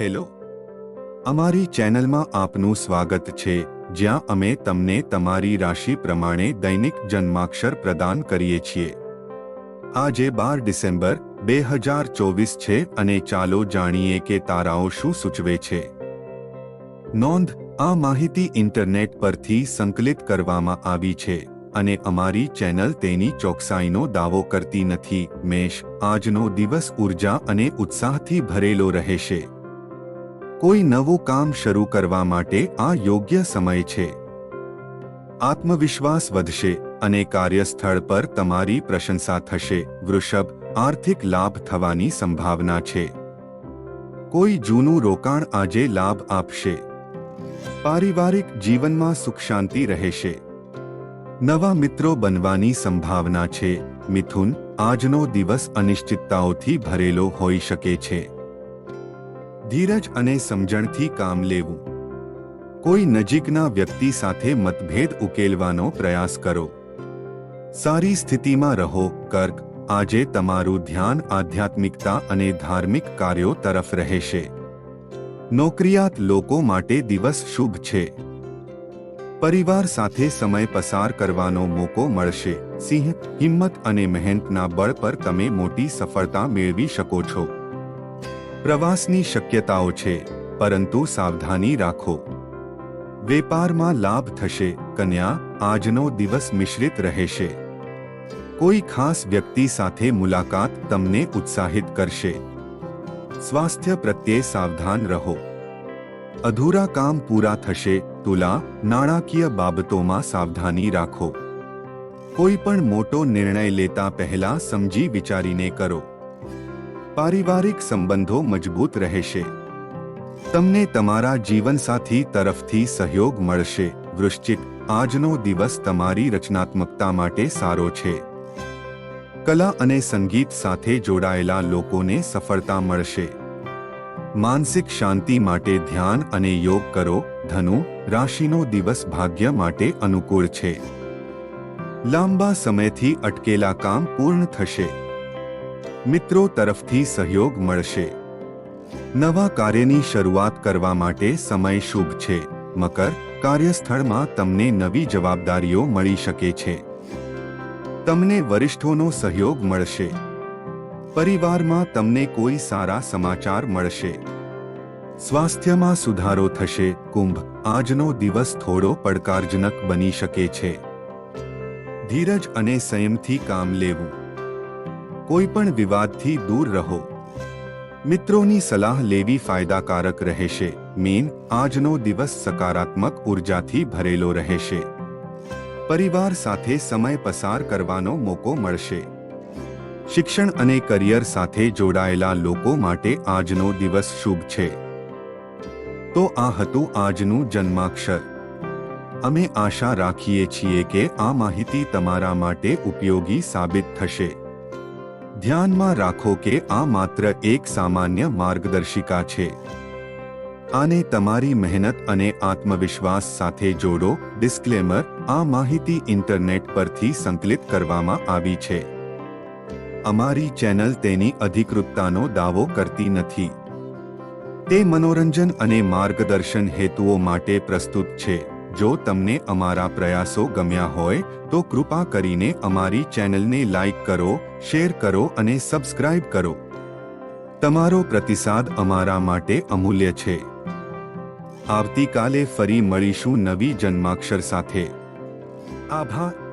Hello. અમારી ચેનલમાં આપનું સ્વાગત છે, જ્યાં અમે તમને તમારી રાશિ પ્રમાણે દૈનિક જન્માક્ષર પ્રદાન કરીએ છીએ. આજે બાર ડિસેમ્બર, બે હજાર ચોવીસ છે અને ચાલો જાણીએ કે તારાઓ શું સૂચવે છે. નોંધ, આ માહિતી ઇન્ટરનેટ પરથી સંકલિત કરવામાં આવી છે, અને અમારી ચેનલ તેની ચોકસાઈનો દાવો કરતી નથી. મેષ, આજનો દિવસ ઊર્જા અને ઉત્સાહથી ભરેલો રહેશે. કોઈ નવું કામ શરૂ કરવા માટે આ યોગ્ય સમય છે. આત્મવિશ્વાસ વધશે અને કાર્યસ્થળ પર તમારી પ્રશંસા થશે. વૃષભ, આર્થિક લાભ થવાની સંભાવના છે. કોઈ જૂનું રોકાણ આજે લાભ આપશે. પારિવારિક જીવનમાં સુખ શાંતિ રહેશે. નવા મિત્રો બનવાની સંભાવના છે. મિથુન, આજનો દિવસ અનિશ્ચિતતાઓથી ભરેલો હોઈ શકે છે. ધીરજ અને સમજણથી કામ લેવું. કોઈ નજીકના વ્યક્તિ સાથે મતભેદ ઉકેલવાનો પ્રયાસ કરો. સારી સ્થિતિમાં રહો, કર્ક. આજે તમારું ધ્યાન આધ્યાત્મિકતા અને ધાર્મિક કાર્યો તરફ રહેશે. નોકરિયાત લોકો માટે દિવસ શુભ છે. પરિવાર સાથે સમય પસાર કરવાનો મોકો મળશે. સિંહ, હિંમત અને મહેનતના બળ પર તમે મોટી સફળતા મેળવી શકો છો. પ્રવાસની શક્યતાઓ છે, પરંતુ સાવધાની રાખો. વેપારમાં લાભ થશે, કન્યા, આજનો દિવસ મિશ્રિત રહેશે. કોઈ ખાસ વ્યક્તિ સાથે મુલાકાત તમને ઉત્સાહિત કરશે. સ્વાસ્થ્ય પ્રત્યે સાવધાન રહો. અધૂરા કામ પૂરા થશે, તુલા, નાણાકીય બાબતોમાં સાવધાની રાખો. કોઈ પણ મોટો નિર્ણય લેતા પહેલા સમજી વિચારીને કરો. પારિવારિક સંબંધો મજબૂત રહેશે. તમને તમારા જીવનસાથી તરફથી સહયોગ મળશે. વૃશ્ચિક, આજનો દિવસ તમારી રચનાત્મકતા માટે સારો છે. કલા અને સંગીત સાથે જોડાયેલા લોકોને સફળતા મળશે. માનસિક શાંતિ માટે ધ્યાન અને યોગ કરો. ધનુ, રાશિનો દિવસ ભાગ્ય માટે અનુકૂળ છે. લાંબા સમયથી અટકેલા કામ પૂર્ણ થશે. મિત્રો તરફથી સહયોગ મળશે. નવા કાર્યની શરૂઆત કરવા માટે સમય શુભ છે. મકર કાર્યસ્થળમાં તમને નવી જવાબદારીઓ મળી શકે છે. તમને વરિષ્ઠોનો સહયોગ મળશે. પરિવારમાં તમને કોઈ સારા સમાચાર મળશે. સ્વાસ્થ્યમાં સુધારો થશે. કુંભ આજનો દિવસ થોડો પડકારજનક બની શકે છે. ધીરજ અને સંયમથી કામ લેવું. કોઈ પણ વિવાદથી દૂર રહો. મિત્રોની સલાહ લેવી ફાયદાકારક રહેશે. મીન, આજનો દિવસ સકારાત્મક ઉર્જાથી ભરેલો રહેશે. પરિવાર સાથે સમય પસાર કરવાનો મોકો મળશે. શિક્ષણ અને કરિયર સાથે જોડાયેલા લોકો માટે આજનો દિવસ શુભ છે. તો આ હતું આજનું જન્માક્ષર. અમે આશા રાખીએ છીએ કે આ માહિતી તમારા માટે ઉપયોગી સાબિત થશે. ધ્યાનમાં રાખો કે આ માત્ર એક સામાન્ય માર્ગદર્શિકા છે. આને તમારી મહેનત અને આત્મવિશ્વાસ સાથે જોડો. ડિસ્ક્લેમર, આ માહિતી ઇન્ટરનેટ પરથી સંકલિત કરવામાં આવી છે. અમારી ચેનલ તેની અધિકૃતતાનો દાવો કરતી નથી. તે મનોરંજન અને માર્ગદર્શન હેતુઓ માટે પ્રસ્તુત છે. જો તમને અમારા પ્રયાસો ગમ્યા હોય, તો કૃપા કરીને અમારી ચેનલને લાઇક કરો, શેર કરો અને સબસ્ક્રાઇબ કરો. તમારો પ્રતિસાદ અમારા માટે અમૂલ્ય છે. આવતીકાલે ફરી મળીશું નવી જન્માક્ષર સાથે. આભાર.